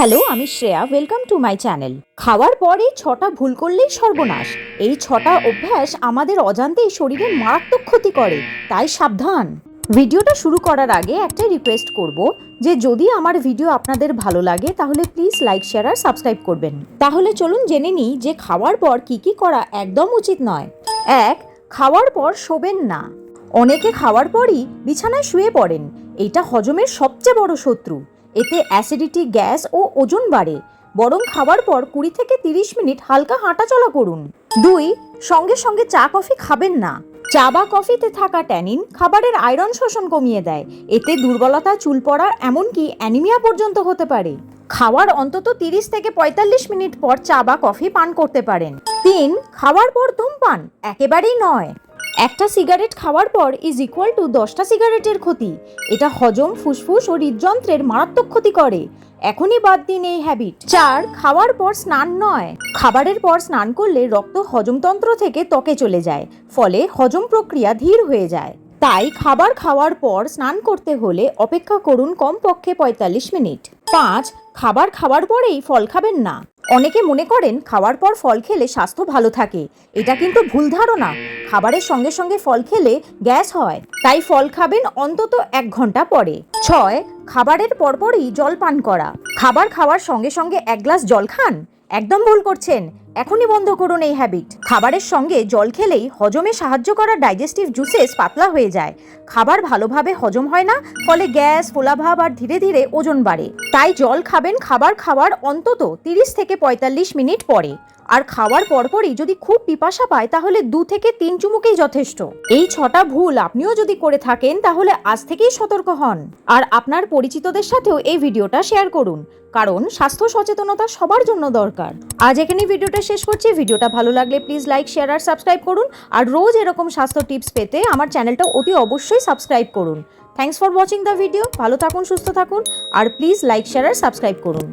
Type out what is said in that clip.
Hello আমি Shreya. Welcome to my channel খাওয়ার পরে ছটা ভুল করলেই সর্বনাশ। এই ছটা অভ্যাস আমাদের অজান্তেই শরীরে মারাত্মক ক্ষতি করে, তাই সাবধান। ভিডিওটা শুরু করার আগে একটা রিকোয়েস্ট করব যে যদি আমার ভিডিও আপনাদের ভালো লাগে, তাহলে প্লিজ লাইক শেয়ার আর সাবস্ক্রাইব করবেন। তাহলে চলুন জেনে নিই যে খাওয়ার পর কি কি করা একদম উচিত নয়। এক, খাওয়ার পর শোবেন না। অনেকে খাওয়ার পরই বিছানায় শুয়ে পড়েন। এটা হজমের সবচেয়ে বড় শত্রু। এতে অ্যাসিডিটি, গ্যাস ও ওজন বাড়ে। বরং খাওয়ার পর কুড়ি থেকে তিরিশ মিনিট হালকা হাঁটাচলা করুন। দুই, সঙ্গে সঙ্গে চা, কফি খাবেন না। চা বা কফিতে থাকা ট্যানিন খাবারের আয়রন শোষণ কমিয়ে দেয়। এতে দুর্বলতা, চুল পড়া এমনকি অ্যানিমিয়া পর্যন্ত হতে পারে। খাওয়ার অন্তত তিরিশ থেকে পঁয়তাল্লিশ মিনিট পর চা বা কফি পান করতে পারেন। তিন, খাওয়ার পর ধূমপান। একেবারেই নয়। একটা সিগারেট খাওয়ার পর ইজ ইকুয়াল টু দশটা সিগারেটের ক্ষতি। এটা হজম, ফুসফুস ও হৃদযন্ত্রের মারাত্মক ক্ষতি করে। এখনই বাদ দিন এই হ্যাবিট চার, খাওয়ার পর স্নান নয়। খাবারের পর স্নান করলে রক্ত হজমতন্ত্র থেকে ত্বকে চলে যায়, ফলে হজম প্রক্রিয়া ধীর হয়ে যায়। তাই খাবার খাওয়ার পর স্নান করতে হলে অপেক্ষা করুন কমপক্ষে পঁয়তাল্লিশ মিনিট। পাঁচ, খাবার খাওয়ার পরেই ফল খাবেন না। অনেকে মনে করেন খাওয়ার পর ফল খেলে স্বাস্থ্য ভালো থাকে। এটা কিন্তু ভুল ধারণা। খাবারের সঙ্গে সঙ্গে ফল খেলে গ্যাস হয়। তাই ফল খাবেন অন্তত এক ঘণ্টা পরে। ছয়, খাবারের পরপরই জল পান করা। খাবার খাওয়ার সঙ্গে সঙ্গে এক গ্লাস জল খান। একদম ভুল করছেন। এখনই বন্ধ করুন এই হ্যাবিট খাবারের সঙ্গে জল খেলেই হজমে সাহায্য করা ডাইজেস্টিভ জুসেস পাতলা হয়ে যায়। খাবার ভালোভাবে হজম হয় না, ফলে গ্যাস, ফোলাভাব আর ধীরে ধীরে ওজন বাড়ে। তাই জল খাবেন খাবার খাওয়ার অন্তত তিরিশ থেকে পঁয়তাল্লিশ মিনিট পরে। আর খাওয়ার পরপরই যদি খুব পিপাসা পায়, তাহলে দু থেকে তিন চুমুকেই যথেষ্ট। এই ছটা ভুল আপনিও যদি করে থাকেন, তাহলে আজ থেকেই সতর্ক হন। আর আপনার পরিচিতদের সাথেও এই ভিডিওটা শেয়ার করুন, কারণ স্বাস্থ্য সচেতনতা সবার জন্য দরকার। আজ এখানে ভিডিওটা শেষ করছি। ভিডিওটা ভালো লাগলে প্লিজ লাইক শেয়ার আর সাবস্ক্রাইব করুন। আর রোজ এরকম স্বাস্থ্য টিপস পেতে আমার চ্যানেলটা অতি অবশ্যই সাবস্ক্রাইব করুন। Thanks for watching the video ভালো থাকুন, সুস্থ থাকুন। আর প্লিজ লাইক শেয়ার আর সাবস্ক্রাইব করুন।